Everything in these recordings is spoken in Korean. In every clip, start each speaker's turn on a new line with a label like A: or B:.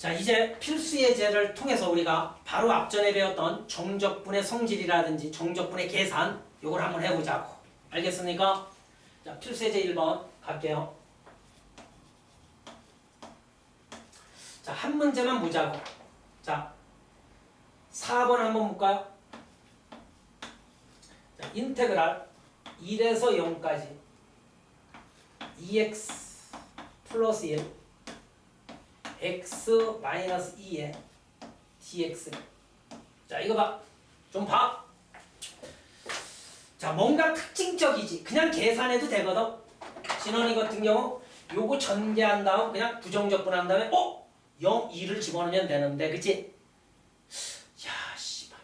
A: 자, 이제 필수 예제를 통해서 우리가 바로 앞전에 배웠던 정적분의 성질이라든지 정적분의 계산 요걸 한번 해보자고. 알겠습니까? 자, 필수 예제 1번 갈게요. 자, 한 문제만 보자고. 자, 4번 한번 볼까요? 자, 인테그랄 1에서 0까지 2x 플러스 1 x 마이너스 2에 dx 자 이거 봐 좀 봐. 자 뭔가 특징적이지 그냥 계산해도 되거든 진원이 같은 경우 요거 전개한 다음 그냥 부정적분 한 다음에 어? 0, 2를 집어넣으면 되는데 그치? 야 씨발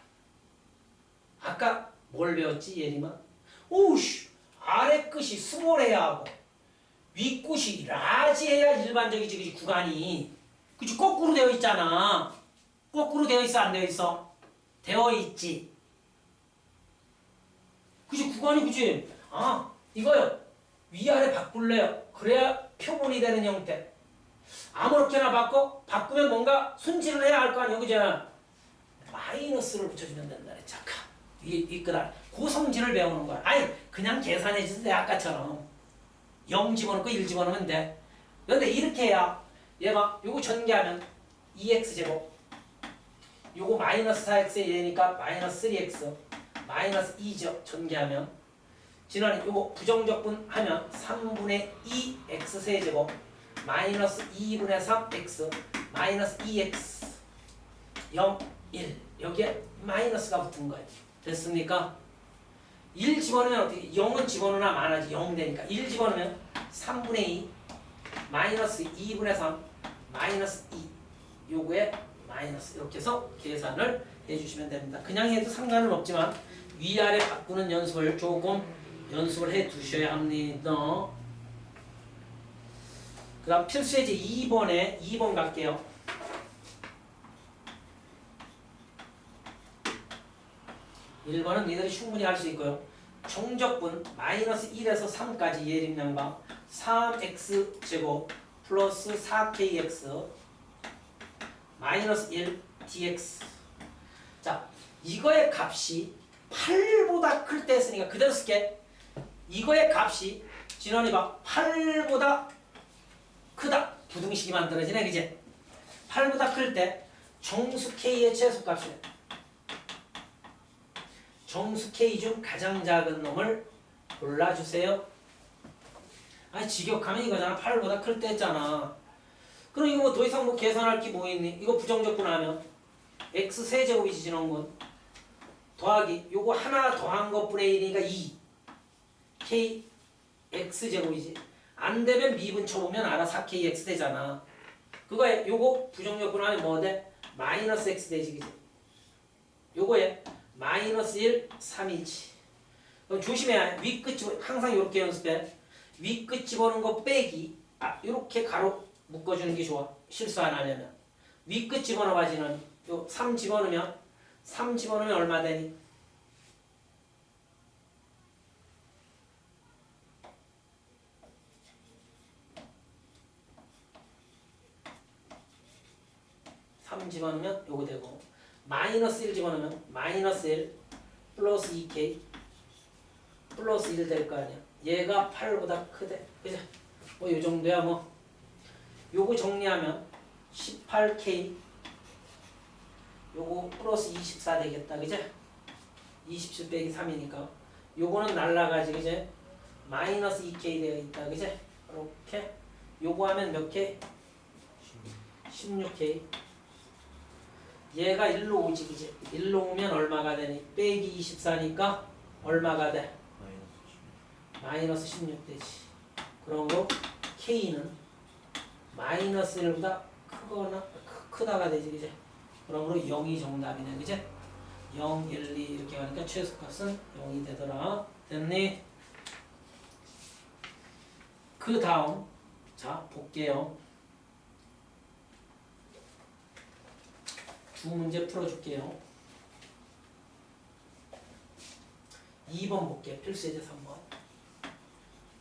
A: 아까 뭘 배웠지 예림아? 오우씨 아래 끝이 스몰해야 하고 위 끝이 라지해야 일반적이지 그지 구간이 그치? 거꾸로 되어 있잖아. 거꾸로 되어 있어? 안 되어 있어? 되어 있지. 그치? 구간이 그치? 아 이거요. 위아래 바꿀래요. 그래야 표본이 되는 형태. 아무렇게나 바꿔? 바꾸면 뭔가 손질을 해야 할 거 아니야. 그죠 마이너스를 붙여주면 된다. 잠깐 이, 이 그다음 고성질을 배우는 거야. 아니 그냥 계산해주도 돼 아까처럼. 0 집어넣고 1 집어넣으면 돼. 근데 이렇게 해야 얘가 요거 전개하면 2x제곱. 요거 마이너스 4x의 얘니까 마이너스 3x 마이너스 2죠 전개하면 지난해 요거 부정적분 하면 3분의 2 x 세제곱 마이너스 2분의 3 x 마이너스 2x 0 1 여기에 마이너스가 붙은 거예요 됐습니까? 1 집어넣으면 어떻게 0은 집어넣으나 많아지 0 되니까. 1 집어넣으면 3분의 2 마이너스 2분의 3 마이너스 2 요거에 마이너스 이렇게 해서 계산을 해주시면 됩니다. 그냥 해도 상관은 없지만 위아래 바꾸는 연습을 조금 연습을 해 두셔야 합니다. 그 다음 필수 예제 2번에 2번 갈게요. 일번은 니들이 충분히 할 수 있고요. 정적분 마이너스 1에서 3까지 예림량방 3x 제곱 플러스 4kx 마이너스 1 dx 자 이거의 값이 8보다 클 때 했으니까 그대로 쓸게. 이거의 값이 진원이 봐 8보다 크다. 부등식이 만들어지네 그지? 8보다 클 때 정수 k의 최소값이래. 정수 k 중 가장 작은 놈을 골라주세요 아니 직역하면 이거잖아. 8보다 클 때 했잖아. 그럼 이거 뭐 더 이상 뭐 계산할 게 뭐 있니? 이거 부정적분 하면 x 세제곱이지 지난 건 더하기 요거 하나 더한 것분의 1이니까 2 k x 제곱이지. 안 되면 미분 쳐보면 알아. 4kx 되잖아. 그거에 요거 부정적분 하면 뭐 돼? 마이너스 x 되지 그지? 요거에 마이너스 1 3이지 그럼 조심해야 위끝 집어 항상 요렇게 연습해 위끝 집어넣은 거 빼기. 아 요렇게 가로 묶어주는 게 좋아. 실수 안 하려면 위끝 집어넣어가지는 요3 집어넣으면 3 집어넣으면 얼마 되니? 삼 집어넣으면 요거 되고. 마이너스 1 집어넣으면 마이너스 1 플러스 2k 플러스 1 될 거 아니야 얘가 8보다 크대 그죠? 뭐요 정도야 뭐 요거 정리하면 18k 요거 플러스 24 되겠다 그죠? 27 빼기 3이니까 요거는 날라가지 그죠? 마이너스 2k 되어 있다 그죠? 이렇게 요거 하면 몇 k? 16k 얘가 1로 오지 그지? 1로 오면 얼마가 되니? 빼기 24니까 얼마가 돼? 마이너스 16 되지 그런 거 k는 마이너스 1보다 크거나 크, 크다가 되지 그지? 그러므로 0이 정답이네 그지? 0, 1, 2 이렇게 가니까 최소값은 0이 되더라 됐니? 그 다음 자 볼게요 두 문제 풀어줄게요 2번 볼게 필수예제 3번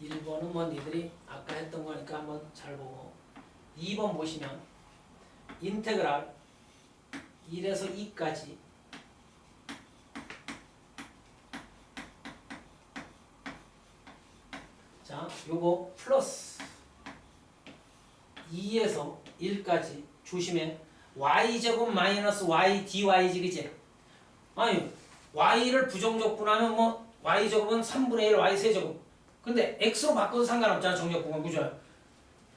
A: 1번은 뭐 니들이 아까 했던 거니까 한번 잘 보고 2번 보시면 인테그랄 1에서 2까지 자, 요거 플러스 2에서 1까지 조심해. y제곱 마이너스 y dy지 그지? 아니 y를 부정적분하면 뭐 y제곱은 3분의 1 y 세제곱 근데 x로 바꿔도 상관없잖아 정적분은 그죠?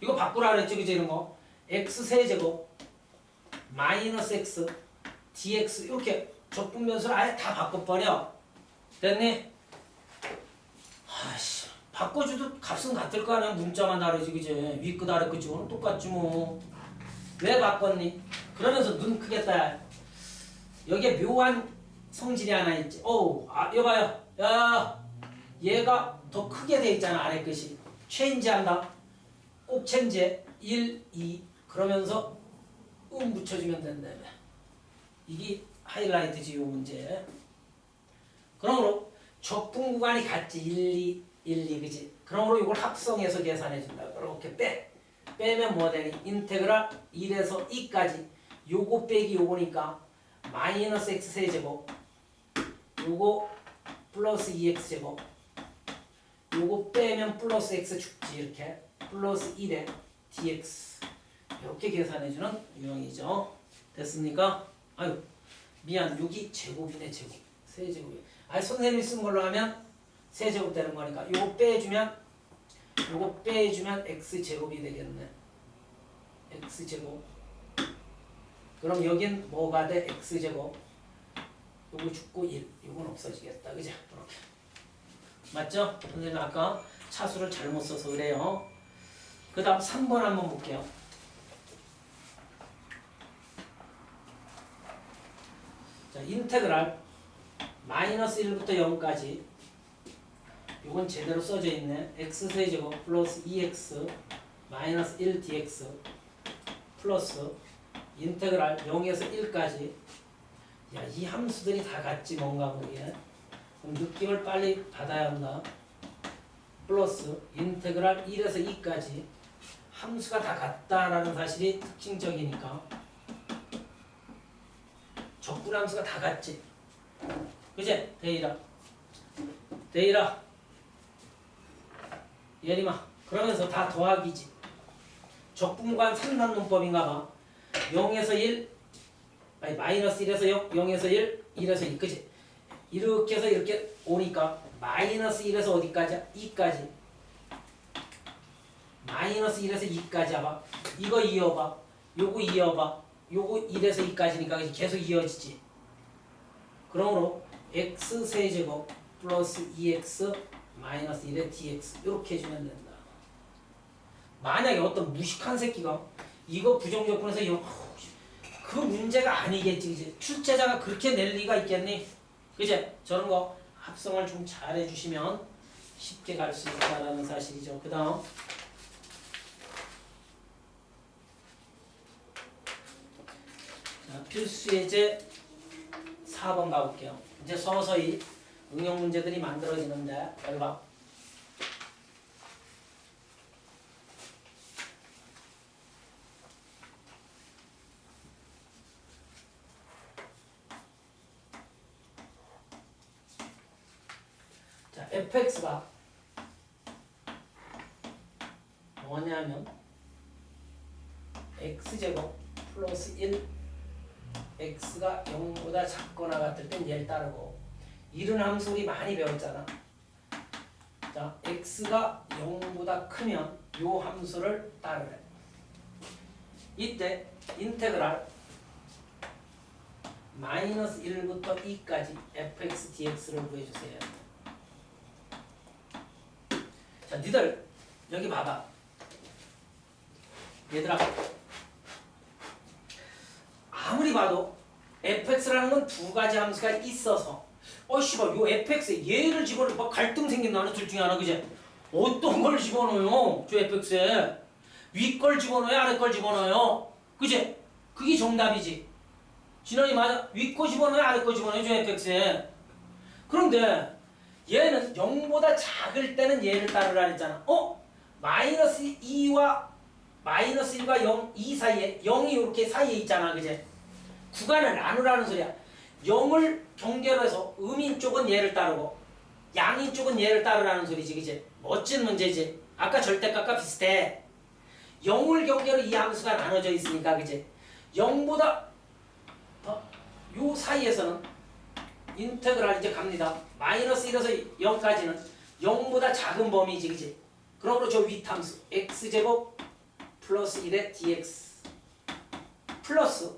A: 이거 바꾸라 그랬지 그지 이런 거? X 세제곱 마이너스 x dx 이렇게 적분변수를 아예 다 바꿔버려. 됐니? 아씨 바꿔줘도 값은 같을 거 아니야. 문자만 다르지 그지? 위끝 아래 끝이 오는 똑같지 뭐 왜 바꿨니? 그러면서 눈 떠야. 여기에 묘한 성질이 하나 있지. 어우 아 여봐요. 야 얘가 더 크게 돼 있잖아 아래 끝이. 체인지 한다. 꼭 체인지 1, 2 그러면서 음 붙여주면 된다. 이게 하이라이트지 요 문제. 그러므로 적분 구간이 같지. 1, 2, 1, 2 그지? 그러므로 이걸 합성해서 계산해 준다. 이렇게 빼. 빼면 뭐 되니? 인테그랄 1에서 2까지. 요거 빼기 요거니까 마이너스 x 세제곱. 요거 플러스 2x 제곱 요거 빼면 플러스 x 죽지 이렇게. 플러스 1에 dx 이렇게 계산해주는 유형이죠. 됐습니까? 아유 미안. 여기 제곱이네 제곱. 세제곱이 아니 선생님이 쓴 걸로 하면 세제곱 되는 거니까 요거 빼주면 요거 빼주면 x 제곱이 되겠네. X 제곱. 그럼 여긴 뭐가 돼? X 제곱. 요거 죽고 1 요건 없어지겠다. 그죠? 이렇게 맞죠? 선생님 아까 차수를 잘못 써서 그래요. 그 다음 3번 한번 볼게요. 자 인테그랄 마이너스 1부터 0까지 요건 제대로 써져 있네. X세제곱 플러스 2x 마이너스 1 dx 플러스 인테그랄 0에서 1까지. 야 이 함수들이 다 같지 뭔가 모르게 느낌을 빨리 받아야 한다. 플러스 인테그랄 1에서 2까지 함수가 다 같다라는 사실이 특징적이니까 적분함수가 다 같지. 그제 데이라. 데이라. 예림아 그러면서 다 더하기지. 적분관 3단 논법인가 봐. 0에서 1 아니 마이너스 1에서 0 0에서 1 1에서 2 그지 이렇게 해서 이렇게 오니까 마이너스 1에서 어디까지야? 2까지. 마이너스 1에서 2까지 해봐. 이거 이어봐. 요거 이어봐. 요거 1에서 2까지니까 계속 이어지지. 그러므로 x 세제곱 플러스 2x 마이너스 1의 dx 이렇게 해주면 된다. 만약에 어떤 무식한 새끼가 이거 영- 그 문제가 아니겠지 이제. 출제자가 그렇게 낼 리가 있겠니 그제 저런 거 합성을 좀 잘 해주시면 쉽게 갈 수 있다라는 사실이죠. 그 다음. 자, 필수 예제 4번 가볼게요. 이제 서서히 응용 문제들이 만들어지는데 여기 봐 자, fx가 뭐냐면 x제곱 플러스 1 x가 0보다 작거나 같을 땐 얘를 따르고 이런 함수 우리 많이 배웠잖아. 자 x가 0보다 크면 요 함수를 따르래. 이때 인테그랄 마이너스 1부터 2까지 fx dx를 구해주세요. 자, 니들 여기 봐봐. 얘들아. 아무리 봐도 fx라는 건 두 가지 함수가 있어서 어 씨발 요 fx에 얘를 집어넣으면 막 갈등 생긴다는 둘 중에 하나 그제 어떤 걸 집어넣어요? 저 fx에. 위 걸 집어넣어요? 아래 걸 집어넣어요? 그제 그게 정답이지. 진원이 맞아? 위 거 집어넣어요? 아래 거 집어넣어요? 저 fx에. 그런데 얘는 0보다 작을 때는 얘를 따르라 했잖아. 어? 마이너스 2와 마이너스 1과 0, 2 사이에 0이 이렇게 사이에 있잖아 그제? 구간을 나누라는 소리야. 0을 경계로 해서 음인 쪽은 얘를 따르고 양인 쪽은 얘를 따르라는 소리지 그제? 멋진 문제지. 아까 절대값과 비슷해. 0을 경계로 이 함수가 나눠져 있으니까 그제? 0보다 더 요 사이에서는 인테그랄 이제 갑니다. 마이너스 1에서 0까지는 0보다 작은 범위지 그지? 그러므로 저 윗함수 x제곱 플러스 1의 dx 플러스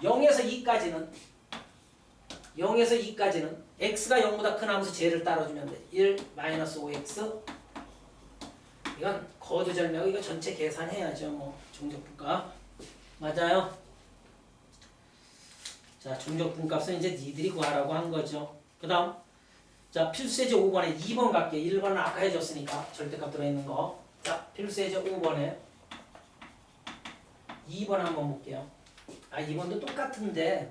A: 0에서 2까지는 0에서 2까지는 x가 0보다 큰 함수 쟤를 따라주면 돼. 1 마이너스 5x 이건 거두절미하고 이거 전체 계산해야죠. 뭐 종족분값 맞아요. 자, 종족분값은 이제 니들이 구하라고 한 거죠. 그 다음, 자, 필수예제 5번에 2번 갈게. 1번은 아까 해줬으니까, 절대값 들어있는 거. 자, 필수예제 5번에 2번 한번 볼게요. 아, 2번도 똑같은데.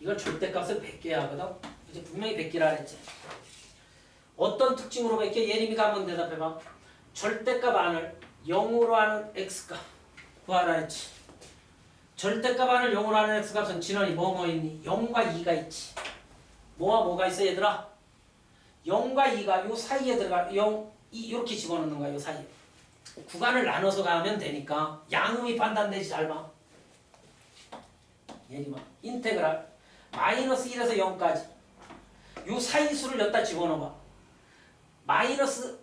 A: 이걸 절대값을 100개 하거든. 이제 분명히 100개라 그랬지. 어떤 특징으로 100개? 예림이가 한번 대답해봐. 절대값 안을 0으로 하는 x값 구하라 했지. 절대값 안을 0으로 하는 x값은 진원이 뭐뭐 있니? 0과 2가 있지. 뭐와 뭐가 있어 얘들아? 0과 2가 요 사이에 들어가 0, 2 이렇게 집어넣는 거야 요 사이에. 구간을 나눠서 가면 되니까 양음이 판단되지 잘 봐. 예림아 인테그랄 마이너스 1에서 0까지 요 사이 수를 여기다 집어넣어봐. 마이너스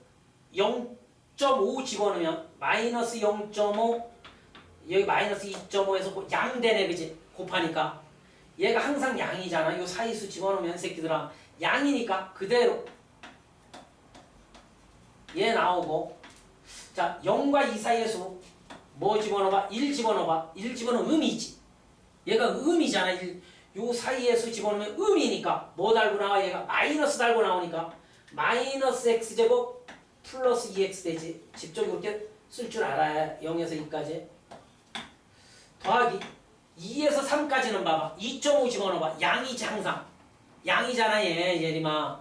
A: 0.5 집어넣으면 마이너스 0.5 여기 마이너스 2.5에서 양되네 그지 곱하니까 얘가 항상 양이잖아 요 사이 수 집어넣으면 이 새끼들아 양이니까 그대로 얘 나오고 자 0과 2 사이의 수 뭐 집어넣어봐 1 집어넣어봐 1 집어넣으면 음이지 얘가 음이잖아 1. 요 사이의 수 집어넣으면 음이니까 뭐 달고 나와 얘가 마이너스 달고 나오니까 마이너스 x제곱 플러스 2x 되지. 직접 이렇게 쓸 줄 알아야 0에서 2까지. 더하기 2에서 3까지는 봐봐. 2.5 집어넣어봐. 양이지 항상. 양이잖아 얘 예림아.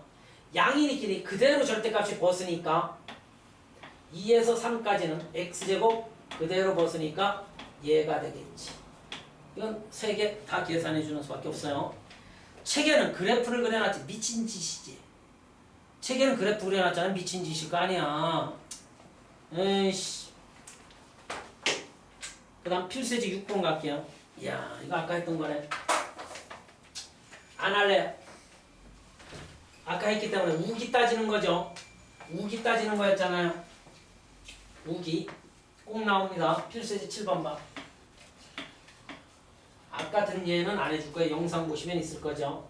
A: 양이니끼리 그대로 절대값이 벗으니까 2에서 3까지는 x제곱 그대로 벗으니까 얘가 되겠지. 이건 세 개 다 계산해 주는 수밖에 없어요. 책에는 그래프를 그려놨지 미친 짓이지. 책에는 그래프 그려놨잖아 미친 짓일 거 아니야 에이씨 그 다음 필수지 6번 갈게요 이야 이거 아까 했던 거네 안 할래 아까 했기 때문에 우기 따지는 거죠. 우기 따지는 거였잖아요. 우기 꼭 나옵니다. 필수지 7번 봐 아까 든 예는 안 해줄 거예요. 영상 보시면 있을 거죠.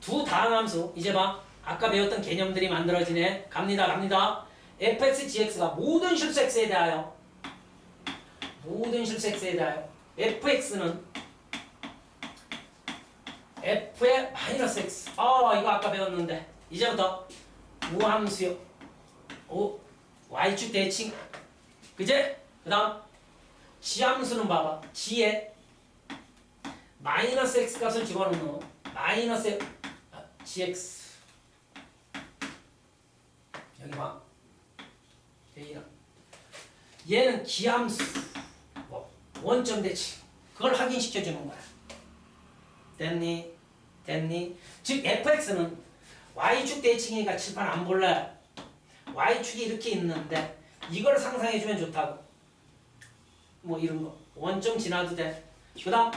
A: 두 다항 함수. 이제 봐. 아까 배웠던 개념들이 만들어지네. 갑니다, 갑니다. fx, gx가 모든 실수 x에 대하여 모든 실수 x에 대하여 fx는 f의 마이너스 x. 아, 이거 아까 배웠는데 이제부터 무함수요. 오, y축 대칭. 그제? 그 다음 지함수는 봐봐. g에 마이너스 x 값을 집어넣는 마이너스 gx 여기 봐. A랑 얘는 기함수 뭐 원점 대칭 그걸 확인시켜 주는 거야. 됐니? 됐니? 즉 fx는 y축 대칭이니까 칠판 안 볼래. y축이 이렇게 있는데 이걸 상상해 주면 좋다고. 뭐 이런 거 원점 지나도 돼. 그 다음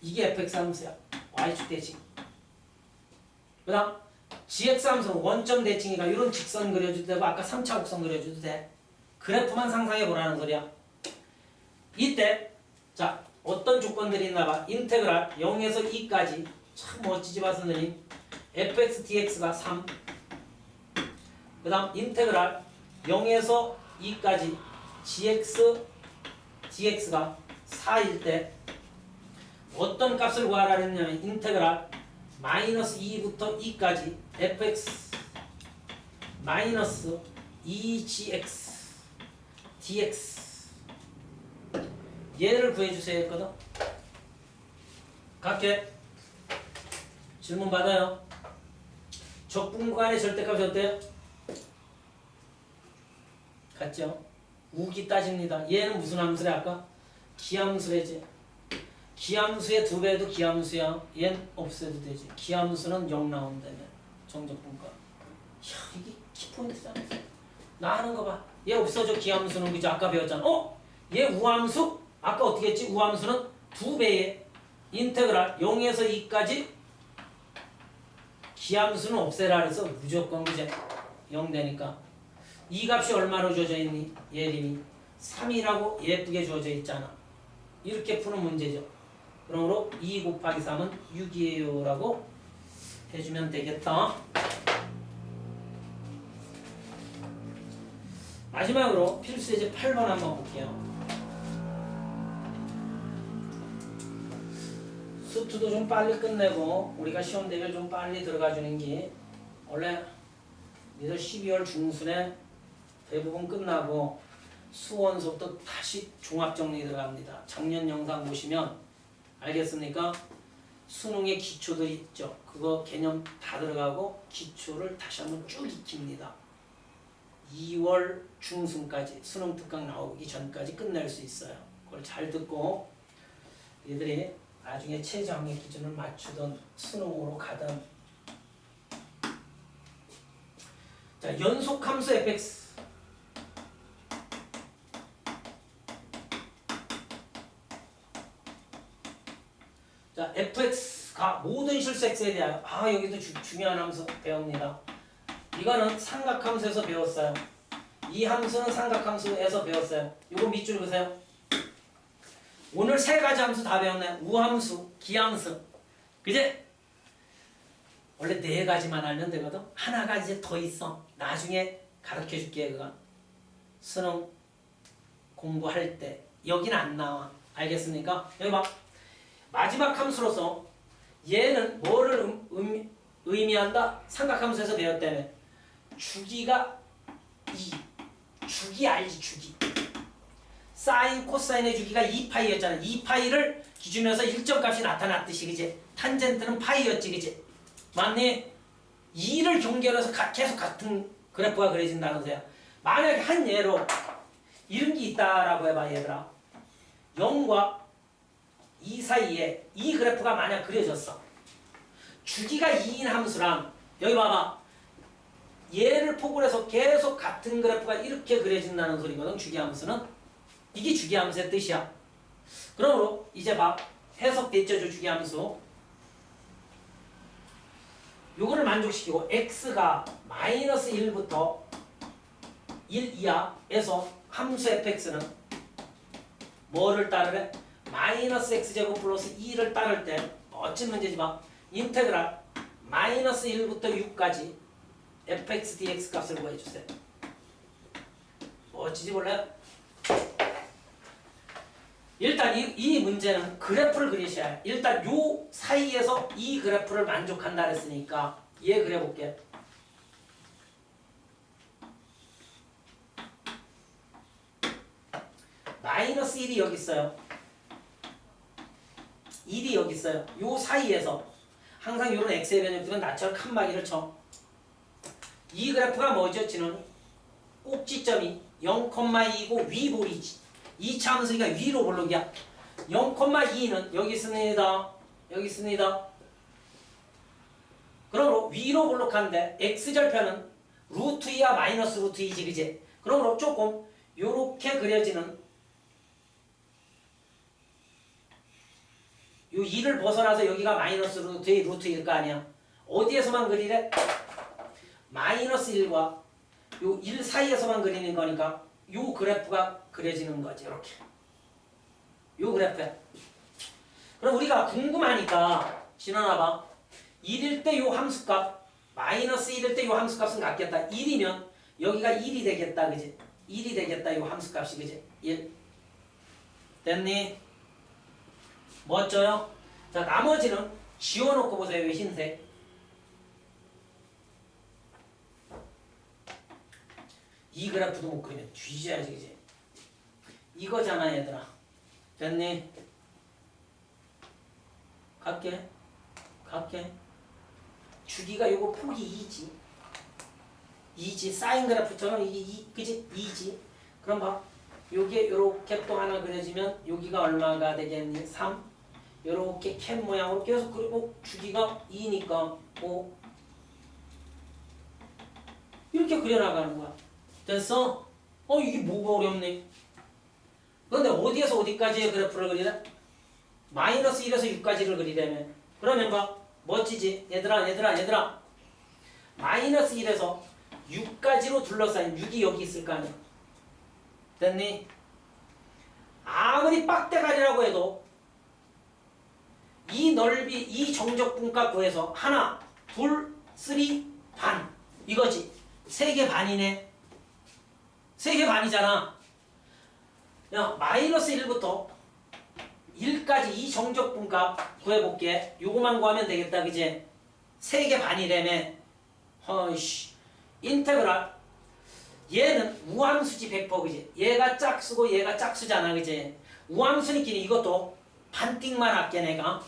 A: 이게 fx 함수야. y축 대칭. 그 다음 GX 함수는 원점 대칭이가 이런 직선 그려줘도 되고 아까 3차 곡선 그려줘도 돼. 그래프만 상상해 보라는 소리야. 이때 자 어떤 조건들이 있나 봐. 인테그랄 0에서 2까지 참 멋지지 봐 선생님. fx dx가 3. 그 다음 인테그랄 0에서 2까지 gx dx가 4일 때 어떤 값을 구하라 했냐면 인테그랄 마이너스 2부터 2까지 fx 마이너스 2gx dx 얘를 구해주세요 했거든 갈게 질문 받아요. 적분간의 절대값이 어때요? 같죠? 우기 따집니다. 얘는 무슨 함수래 아까? 기함수래지. 기함수의 두 배도 기함수야. 얘는 없애도 되지. 기함수는 0 나온다면 정적분과. 야 이게 키포인트잖아. 나 하는 거 봐. 얘 없어져 기함수는 그죠? 아까 배웠잖아. 어? 얘 우함수? 아까 어떻게 했지? 우함수는 두 배의 인테그랄 0에서 2까지 기함수는 없애라 그래서 무조건 그제 0 되니까 이 값이 얼마로 주어져 있니? 예림이 3이라고 예쁘게 주어져 있잖아. 이렇게 푸는 문제죠. 그러므로 2 곱하기 3은 6이에요 라고 해주면 되겠다. 마지막으로 필수 예제 8번 한번 볼게요. 수투도 좀 빨리 끝내고 우리가 시험 대비를 좀 빨리 들어가 주는 게 원래 니들 12월 중순에 대부분 끝나고 수원서부터 다시 종합정리 들어갑니다. 작년 영상 보시면 알겠습니까? 수능의 기초들 있죠. 그거 개념 다 들어가고 기초를 다시 한번 쭉 익힙니다. 2월 중순까지 수능 특강 나오기 전까지 끝낼 수 있어요. 그걸 잘 듣고 얘들이 나중에 최저학력 기준을 맞추던 수능으로 가던 자 연속 함수 fx 자 fx가 모든 실수 x에 대하여 아 여기도 주, 중요한 함수 배웁니다. 이거는 삼각함수에서 배웠어요. 이 함수는 삼각함수에서 배웠어요. 이거 밑줄 보세요. 오늘 세 가지 함수 다 배웠네. 우함수, 기함수. 그제? 원래 네 가지만 알면 되거든. 하나가 이제 더 있어. 나중에 가르쳐 줄게 그거. 수능 공부할 때 여기는 안 나와. 알겠습니까? 여기 봐. 마지막 함수로서 얘는 뭐를 음, 음, 의미한다? 삼각함수에서 배웠다며. 주기가 2. 주기 알지 주기. 사인 코사인의 주기가 2파이였잖아. 2파이를 기준으로 해서 일정값이 나타났듯이 그지? 탄젠트는 파이였지 그지? 맞니? 2를 경계로 해서 가- 계속 같은 그래프가 그려진다는 소야. 만약에 한 예로 이런 게 있다라고 해봐 얘들아. 0과 2 사이에 이 그래프가 만약 그려졌어. 주기가 2인 함수랑 여기 봐봐. 얘를 포괄 해서 계속 같은 그래프가 이렇게 그려진다는 소리거든 주기 함수는. 이게 주기함수의 뜻이야. 그러므로 이제 봐. 해석됐죠, 저 주기함수. 요거를 만족시키고 x가 마이너스 1부터 1 이하에서 함수 fx는 뭐를 따르래? 마이너스 x제곱 플러스 2를 따를 때 멋진 문제지 마. 인테그랄 마이너스 1부터 6까지 fx dx 값을 구해주세요. 멋지지 몰라요? 일단 이, 이 문제는 그래프를 그리셔야 해. 일단 요 사이에서 이 그래프를 만족한다 그랬으니까 얘 그려볼게. 마이너스 1이 여기 있어요. 1이 여기 있어요. 요 사이에서 항상 요런 x의 변형들은 나처럼 칸막이를 쳐. 이 그래프가 뭐죠, 지는? 꼭지점이 0,2고 위볼이지. 이 참수가 위로 볼록이야. 0,2는 여기 있습니다. 여기 있습니다. 그러므로 위로 볼록한데 x절편은 루트 2야 마이너스 루트 2지 그지? 그러므로 조금 요렇게 그려지는 요 2를 벗어나서 여기가 마이너스 루트 2 루트 1거 아니야. 어디에서만 그리래? 마이너스 1과 요 1 사이에서만 그리는 거니까 요 그래프가 그려지는 거지 이렇게. 요 그래프 그럼 우리가 궁금하니까 지나나봐. 1일 때 요 함수값 마이너스 1일 때 요 함수값은 같겠다. 1이면 여기가 1이 되겠다 그지? 1이 되겠다 요 함수값이 그지? 1 됐니? 멋져요? 자 나머지는 지워놓고 보세요 요 흰색 이 그래프도 못 그리면 뒤져야지 그지 이거잖아 얘들아. 됐니? 갈게. 갈게. 주기가 요거 폭이 2지. 2지. 사인 그래프처럼 이게 2 그지? 2지. 그럼 봐. 요게 요렇게 또 하나 그려지면 여기가 얼마가 되겠니? 3 요렇게 캔 모양으로 계속 그리고 주기가 2니까 5 이렇게 그려나가는 거야 됐어? 어 이게 뭐가 어렵네 그런데 어디에서 어디까지의 그래프를 그리래? 마이너스 1에서 6까지를 그리려면. 그러면 봐. 멋지지? 얘들아 얘들아 얘들아. 마이너스 1에서 6까지로 둘러싸인 6이 여기 있을 거 아니야. 됐니? 아무리 빡대가리라고 해도 이 넓이 이 정적분값 구해서 하나 둘 쓰리 반. 이거지. 세 개 반이네 세 개 반이잖아 야 마이너스 1부터 1까지 이 정적분값 구해볼게. 요거만 구하면 되겠다, 그지? 3개 반이라며. 허이씨. 인테그랄. 얘는 우함수지 100%, 그지? 얘가 짝수고 얘가 짝수잖아, 그지? 우함수니끼리 이것도 반띵만 할게, 내가.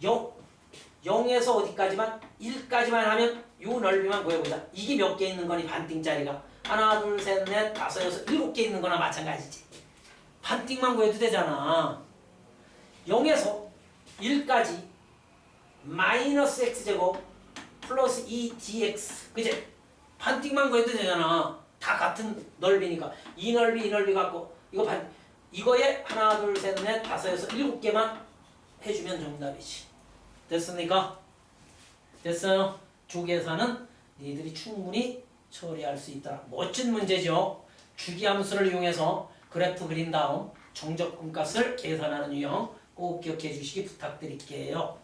A: 0, 0에서 어디까지만? 1까지만 하면 요 넓이만 구해보자. 이게 몇 개 있는 거니, 반띵짜리가? 하나, 둘, 셋, 넷, 다섯, 여섯, 일곱 개 있는 거나 마찬가지지. 반띵만 구해도 되잖아. 0에서 1까지 마이너스 x제곱 플러스 2dx 그지? 반띵만 구해도 되잖아 다 같은 넓이니까 이 넓이 이 넓이 갖고 이거 반 이거에 하나 둘 셋 넷 다섯 여섯 일곱 개만 해주면 정답이지 됐습니까? 됐어요 조계산은 니들이 충분히 처리할 수 있다 멋진 문제죠 주기함수를 이용해서 그래프 그린 다음 정적 분값을 계산하는 유형 꼭 기억해 주시기 부탁드릴게요.